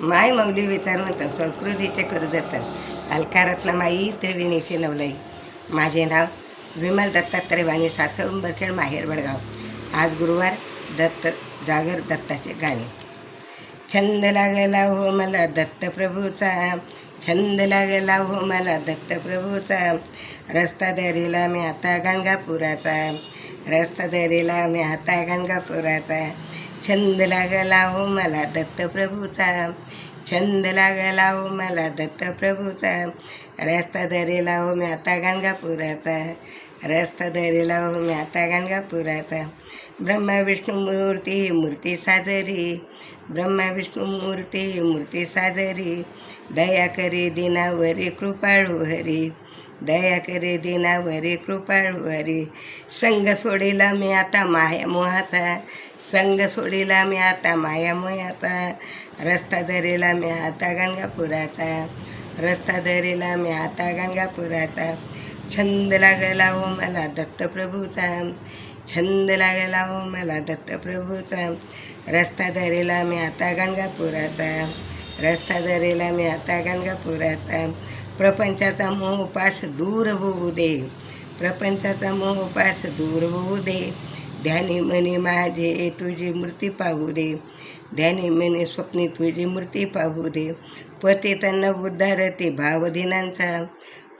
माय मौली विचार म्हणतात संस्कृतीचे करुदत्त अलकारत्न माई त्रिविणीशी नवलाई. माझे नाव विमल दत्तात्रय वाणी सासवंबरखेड माहेर वडगाव. आज गुरुवार दत्त जागर दत्ताचे गाणे. छंद लागला हो मला दत्तप्रभूचा छंद लागला हो मला दत्तप्रभूचा. रस्ता धरीला मी आता गणगापुराचा रस्ता धरीला मी आता गणगापुराचा छंद लागला हो मला दत्तप्रभूचा. छंद लागला हो मला दत्तप्रभूचा. रस्ता धरीला हो मी आता गणगापुराचा रस्ता दरीला मी आता गणगापुराचा ब्रह्मा विष्णू मूर्ती मूर्ती साजरी. ब्रह्मा विष्णू मूर्ती मूर्ती साजरी. दया करी दिनावरी कृपाळू हरी. दया करे दिनावरी कृपाळू हरी. संग सोडीला मी आता माया मोहाचा. संग सोडीला मी आता माया मोहाचा. रस्ता धरेला मी आता गणगापुराचा रस्ता धरेला मी आता गणगापुराचा छंद लागला हो मला दत्तप्रभूचा छंद लागला हो मला दत्तप्रभूचा रस्ता धरेला मी आता गंगापुराचा रस्ता धरेला मी आता गंगापुराचा प्रपंचाचा मोहपास दूर होऊ दे प्रपंचाचा मोहपास दूर होऊ दे. ध्यानी मनी माझे तुझी मूर्ती पाहू दे ध्यानी मनी स्वप्नी तुझी मूर्ती पाहू दे. पते त्यांना उद्धार ते भावदिनांचा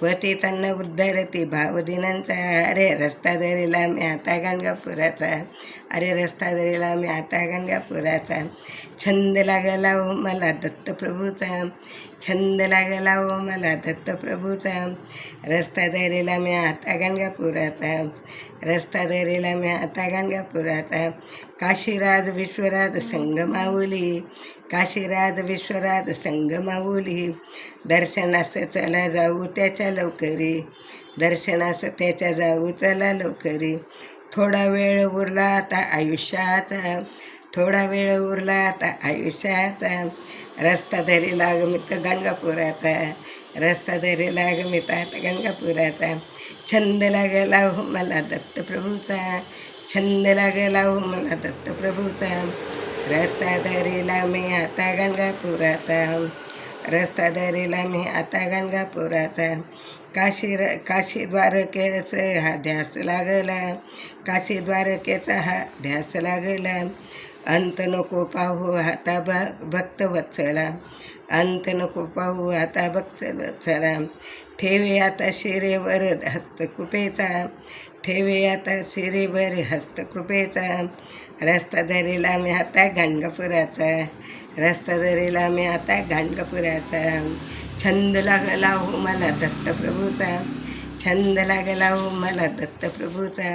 पतितांना उद्धारते भावदिनांचा अरे रस्ता धरेला मी आता गाणगापुराचा अरे रस्ता धरेला मी आता गणगापुराचा छंद लागला हो मला दत्तप्रभूचा। छंद लागला हो मला दत्तप्रभूचा। रस्ता धरेला मी आता गाणगापुराचा रस्ता धरेला मी आता गाणगापुराचा काशीराज विश्वराज संगमाऊली। काशीराज विश्वराज संगमाऊली। दर्शनास चला जाऊ त्याच्या लवकरी. दर्शनास त्याच्या जाऊ चला लवकरी. थोडा वेळ उरला आता आयुष्याचा थोडा वेळ उरला आता आयुष्याचा रस्ता धरी लागमित गणगापुराचा रस्ता धरी तर आता गणगापुराचा छंद लागला हो मला दत्तप्रभूचा. छंद लागला हो मला दत्तप्रभूचा. रस्ता धरीला मी आता गणगापुराचा रस्ताधारीला मी आता गणगापुराचा काशी र काशीद्वारकेचं हा ध्यास लागला। काशीद्वारकेचा हा ध्यास लागला। अंत नको पाहू आता भ भक्त वत्सला अंत नको पाहू आता भक्त वत्सला ठेवे आता शिरेवर हस्तकृपेचा। ठेवे आता शिरेवर हस्तकृपेचा। रस्ता धरेला मी आता गाणगापुराचा। रस्ता धरेला मी आता गाणगापुराचा। छंद लागला हो मला दत्तप्रभूचा। छंद लागला हो मला दत्तप्रभूचा.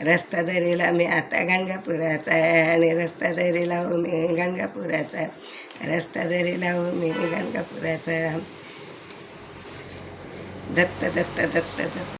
रस्ता धरेला मी आता गाणगापुराचा आणि रस्ता धरेला हो मी गाणगापुराचा रस्ता धरेला हो मी गाणगापुराचा दत्त दत्त दत्त दत्त.